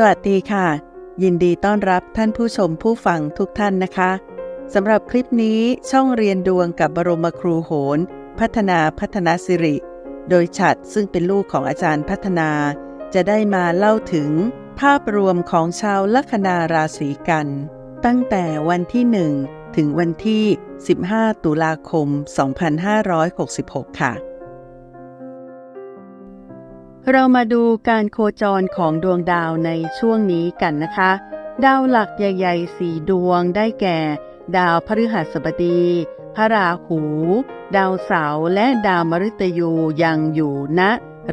สวัสดีค่ะ ยินดีต้อนรับท่านผู้ชมผู้ฟังทุกท่านนะคะสำหรับคลิปนี้ช่องเรียนดวงกับบรมครูโหน พัฒนาพัฒนาสิริ โดยฉัดซึ่งเป็นลูกของอาจารย์พัฒนา จะได้มาเล่าถึง ภาพรวมของชาวลัคนาราศีกัน ตั้งแต่วันที่ 1 ถึงวันที่ 15 ตุลาคม 2566 ค่ะ เรามาดูการโคจรของดวงดาวในช่วงนี้กันนะคะ ดาวหลักใหญ่ๆสี่ดวงได้แก่ ดาวพฤหัสบดี พระราหู ดาวเสาร์และดาวมฤตยูยังอยู่ณ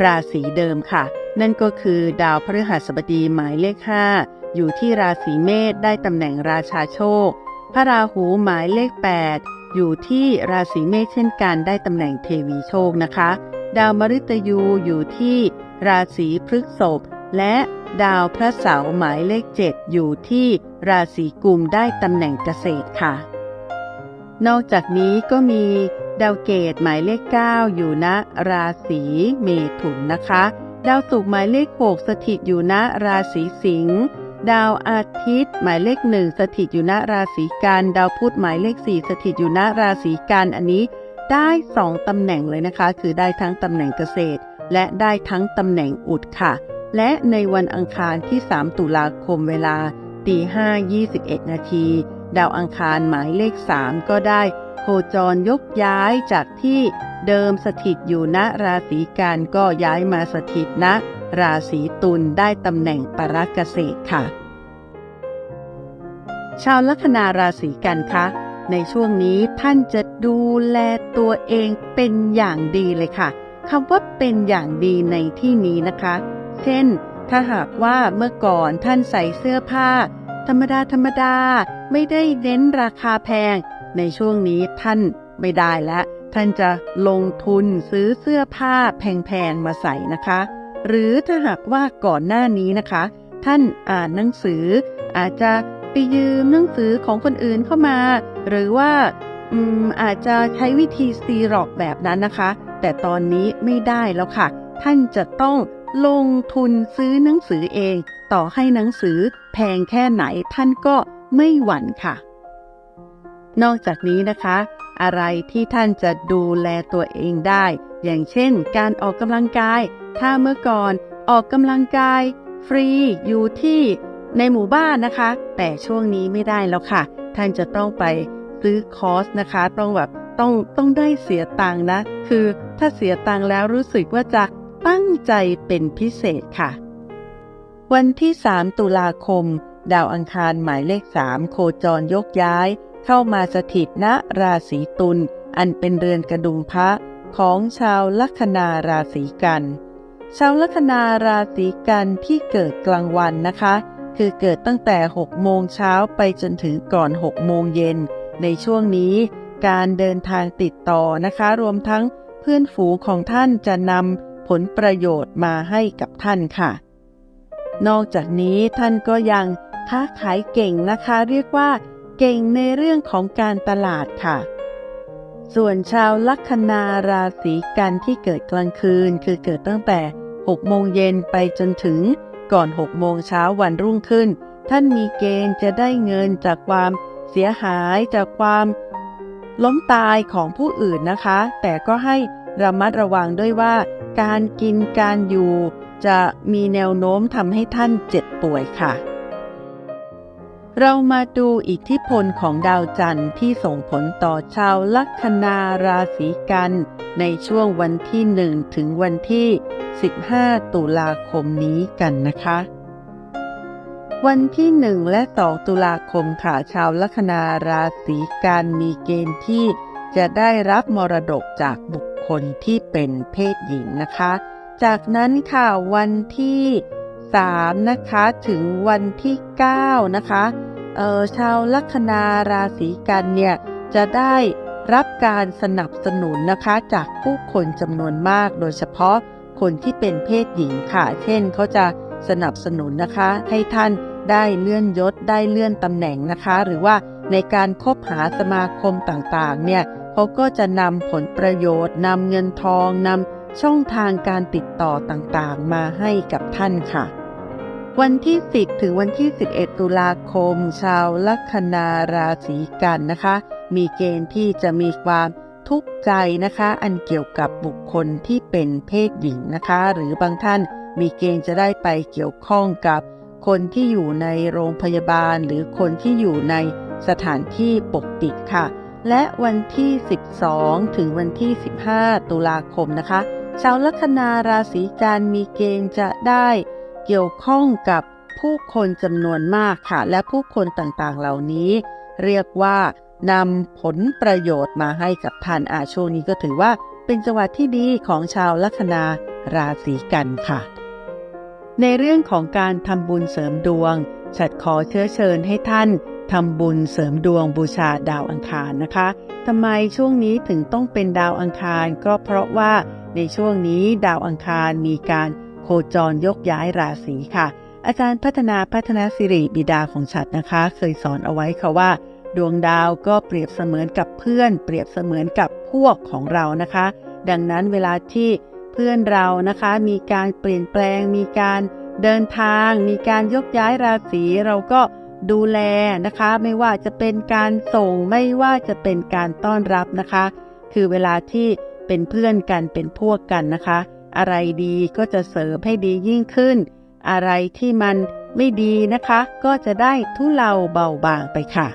ราศีเดิมค่ะ นั่นก็คือดาวพฤหัสบดีหมายเลข 5 อยู่ที่ราศีเมษได้ตำแหน่งราชาโชค พระราหูหมายเลข 8 อยู่ที่ราศีเมษเช่นกันได้ตำแหน่งเทวีโชคนะคะ ดาวมฤตยูอยู่ที่ ราศีพฤษภและดาวพระเสาร์หมายเลข7อยู่ที่ราศีกุมได้ตำแหน่งเกษตรค่ะ นอกจากนี้ก็มีดาวเกตหมายเลข 9 อยู่ณราศีเมถุนนะคะ ดาวศุกร์หมายเลข 6 สถิตอยู่ณราศีสิงห์ดาวอาทิตย์ หมายเลขหนึ่งสถิตอยู่ณราศีกันดาวพุธหมายเลข4สถิตอยู่ณราศีกันอันนี้ได้สองตำแหน่งเลยนะคะ คือได้ทั้งตำแหน่งเกษตร และได้ทั้งตำแหน่งอุดค่ะ และในวันอังคารที่ 3 ตุลาคมเวลาตี5 21 นาที ดาวอังคารหมายเลข 3 ก็ได้โคจรยกย้ายจากที่เดิมสถิตอยู่ณราศีกันก็ย้ายมาสถิตณราศีตุลได้ตำแหน่งปรักเกษตรค่ะ ชาวลัคนาราศีกันคะในช่วงนี้ท่านจะดูแลตัวเองเป็นอย่างดีเลยค่ะ คำว่าเป็นอย่างดีในที่นี้นะคะ เช่น ถ้าหากว่าเมื่อก่อนท่านใส่เสื้อผ้า ธรรมดาธรรมดาไม่ได้เน้นราคาแพง ในช่วงนี้ท่านไม่ได้แล้วท่านจะลงทุนซื้อเสื้อผ้าแพงๆมาใส่นะคะ หรือถ้าหากว่าก่อนหน้านี้นะคะ ท่านอ่านหนังสือ อาจจะไปยืมหนังสือของคนอื่นเข้ามา หรือว่าออาจจะใช้วิธีซีร็อกแบบนั้นนะคะ แต่ตอนนี้ไม่ได้แล้วค่ะ ท่านจะต้องลงทุนซื้อหนังสือเอง ต่อให้หนังสือแพงแค่ไหนท่านก็ไม่หวั่นค่ะ นอกจากนี้นะคะ อะไรที่ท่านจะดูแลตัวเองได้ อย่างเช่น การออกกำลังกาย ถ้าเมื่อก่อนออกกำลังกาย ฟรีอยู่ที่ในหมู่บ้านนะคะ แต่ช่วงนี้ไม่ได้แล้วค่ะ ท่านจะต้องไปซื้อคอร์สนะคะ ต้องแบบ ต้องต้องได้เสียตังนะ คือถ้าเสียตังแล้วรู้สึกว่าจะตั้งใจเป็นพิเศษค่ะ วันที่ 3 ตุลาคม ดาวอังคารหมายเลข 3 โคจรยกย้าย เข้ามาสถิตณราศีตุลอันเป็นเรือนกระดุมพระของชาวลัคนาราศีกัน ชาวลัคนาราศีกันที่เกิดกลางวันนะคะ คือเกิดตั้งแต่ 6 โมงเช้าไปจนถึงก่อน 6 โมงเย็น ในช่วงนี้ การเดินทางติดต่อนะคะ รวมทั้งเพื่อนฝูงของท่านจะนำผลประโยชน์มาให้กับท่านค่ะ นอกจากนี้ท่านก็ยังค้าขายเก่งนะคะ เรียกว่า เก่งในเรื่องของการตลาดค่ะ ส่วนชาวลัคนาราศีกันที่เกิดกลางคืน คือเกิดตั้งแต่6โมงเย็นไปจนถึงก่อน6โมงเช้าวันรุ่งขึ้น ท่านมีเกณฑ์จะได้เงินจากความเสียหายจากความ ล้มตายของผู้อื่นนะคะ แต่ก็ให้ระมัดระวังด้วยว่า การกินการอยู่ จะมีแนวโน้มทำให้ท่านเจ็บป่วยค่ะ เรามาดูอิทธิพลของดาวจันทร์ที่ส่งผลต่อชาวลัคนาราศีกัน ในช่วงวันที่ 1 ถึงวันที่ 15 ตุลาคมนี้กันนะคะ วันที่1และ2ตุลาคมค่ะชาวลัคนาราศีกันมีเกณฑ์ที่จะได้รับมรดกจากบุคคลที่เป็นเพศหญิงนะคะ จากนั้นค่ะวันที่3นะคะถึงวันที่9นะคะเออชาวลัคนาราศีกันเนี่ยจะได้รับการสนับสนุนนะคะจากผู้คนจำนวนมากโดยเฉพาะคนที่เป็นเพศหญิงค่ะ เช่นเขาจะ สนับสนุนนะคะ ให้ท่านได้เลื่อนยศได้เลื่อนตำแหน่งนะคะ หรือว่าในการคบหาสมาคมต่างๆ เนี่ยเขาก็จะนำผลประโยชน์นำเงินทองนำช่องทางการติดต่อต่างๆ มาให้กับท่านค่ะ วันที่ 10 ถึงวันที่ 11 ตุลาคม ชาวลัคนาราศีกันนะคะ มีเกณฑ์ที่จะมีความทุกข์ใจนะคะ อันเกี่ยวกับบุคคลที่เป็นเพศหญิงนะคะ หรือบางท่าน มีเกณฑ์จะได้ไปเกี่ยวข้องกับคนที่อยู่ในโรงพยาบาลหรือคนที่อยู่ในสถานที่ปกปิดค่ะ และวันที่ 12 ถึงวันที่ 15 ตุลาคมนะคะ ชาวลัคนาราศีกันมีเกณฑ์จะได้เกี่ยวข้องกับผู้คนจำนวนมากค่ะ และผู้คนต่างๆ เหล่านี้ เรียกว่านำผลประโยชน์มาให้กับท่านอาช่วงนี้ก็ถือว่าเป็นจังหวะที่ดีของชาวลัคนาราศีกันค่ะ ในเรื่องของการทำบุญเสริมดวง ฉัดขอเชื้อเชิญให้ท่านทำบุญเสริมดวงบูชาดาวอังคารนะคะทำไมช่วงนี้ถึงต้องเป็นดาวอังคารก็เพราะว่าในช่วงนี้ดาวอังคารมีการโคจรยกย้ายราศีค่ะ อาจารย์พัฒนาพัฒนาสิริบิดาของฉัดนะคะ เคยสอนเอาไว้ค่ะว่า ดวงดาวก็เปรียบเสมือนกับเพื่อน เปรียบเสมือนกับพวกของเรานะคะ ดังนั้นเวลาที่ เพื่อนเรานะคะ มีการเปลี่ยนแปลง มีการเดินทาง มีการยกย้ายราศีเราก็ดูแลนะคะ ไม่ว่าจะเป็นการส่งไม่ว่าจะเป็นการต้อนรับนะคะ คือเวลาที่เป็นเพื่อนกันเป็นพวกกันนะคะ อะไรดีก็จะเสริมให้ดียิ่งขึ้น อะไรที่มันไม่ดีนะคะ ก็จะได้ทุเลาเบาบางไปค่ะ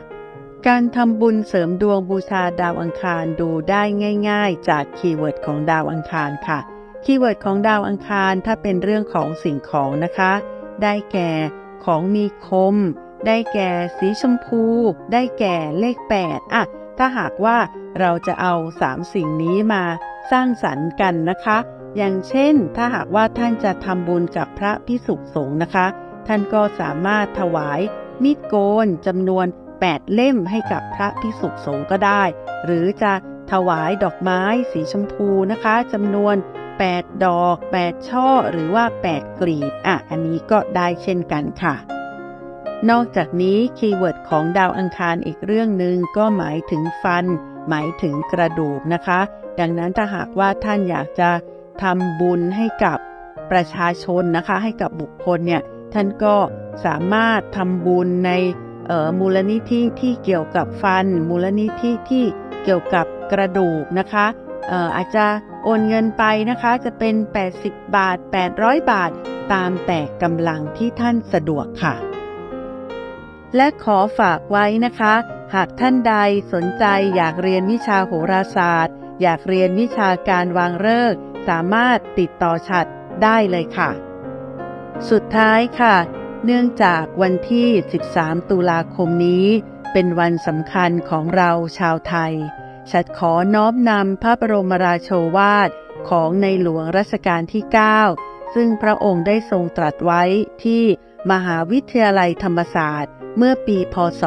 การทำบุญเสริมดวงบูชาดาวอังคารดูได้ง่าย ๆ จากคีย์เวิร์ดของดาวอังคารค่ะ คีย์เวิร์ดของดาวอังคารถ้าเป็นเรื่องของสิ่งของนะคะ ได้แก่ของมีคม ได้แก่สีชมพู ได้แก่เลข 8 อะ ถ้าหากว่าเราจะเอา 3 สิ่งนี้มาสร้างสรรค์กันนะคะ อย่างเช่น ถ้าหากว่าท่านจะทำบุญกับพระพิสุสงฆ์นะคะ ท่านก็สามารถถวายมีดโกนจำนวน 8 เล่มให้กับพระพิสุสงฆ์ก็ได้ หรือจะถวายดอกไม้สีชมพูนะคะจำนวน 8 ดอก 8 ช่อ หรือว่า 8 กลีบอะอันนี้ก็ได้เช่นกันค่ะ นอกจากนี้คีย์เวิร์ดของดาวอังคารอีกเรื่องหนึ่งก็หมายถึงฟัน หมายถึงกระดูกนะคะ ดังนั้นถ้าหากว่าท่านอยากจะทำบุญให้กับประชาชนนะคะ ให้กับบุคคลเนี่ยท่านก็สามารถทำบุญในออมูลนิธิที่เกี่ยวกับฟัน มูลนิธิที่เกี่ยวกับกระดูกนะคะเอ่ออาจจะ โอนเงินไปนะคะจะเป็น 80 บาท 800 บาท ตามแต่กำลังที่ท่านสะดวกค่ะ และขอฝากไว้นะคะ หากท่านใดสนใจอยากเรียนวิชาโหราศาสตร์ อยากเรียนวิชาการวางฤกษ์สามารถติดต่อฉัดได้เลยค่ะ สุดท้ายค่ะ เนื่องจากวันที่ 13 ตุลาคมนี้ เป็นวันสำคัญของเราชาวไทย ฉัดขอน้อมนำพระบรมราโชวาทของในหลวงรัชกาลที่ 9 ซึ่งพระองค์ได้ทรงตรัสไว้ที่มหาวิทยาลัยธรรมศาสตร์ เมื่อปีพศ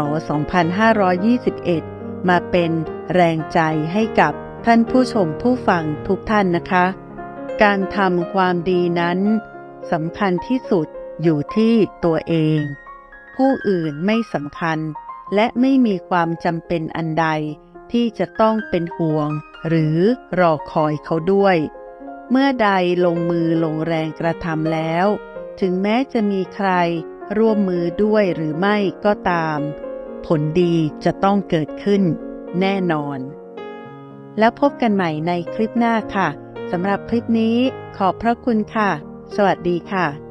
2521 มาเป็นแรงใจให้กับท่านผู้ชมผู้ฟังทุกท่านนะคะ การทำความดีนั้นสำคัญที่สุดอยู่ที่ตัวเอง ผู้อื่นไม่สำคัญ และไม่มีความจำเป็นอันใด ที่จะต้องเป็นห่วง หรือรอคอยเขาด้วย เมื่อใดลงมือลงแรงกระทำแล้ว ถึงแม้จะมีใครร่วมมือด้วยหรือไม่ก็ตาม ผลดีจะต้องเกิดขึ้นแน่นอน แล้วพบกันใหม่ในคลิปหน้าค่ะสำหรับคลิปนี้ขอบพระคุณค่ะ สวัสดีค่ะ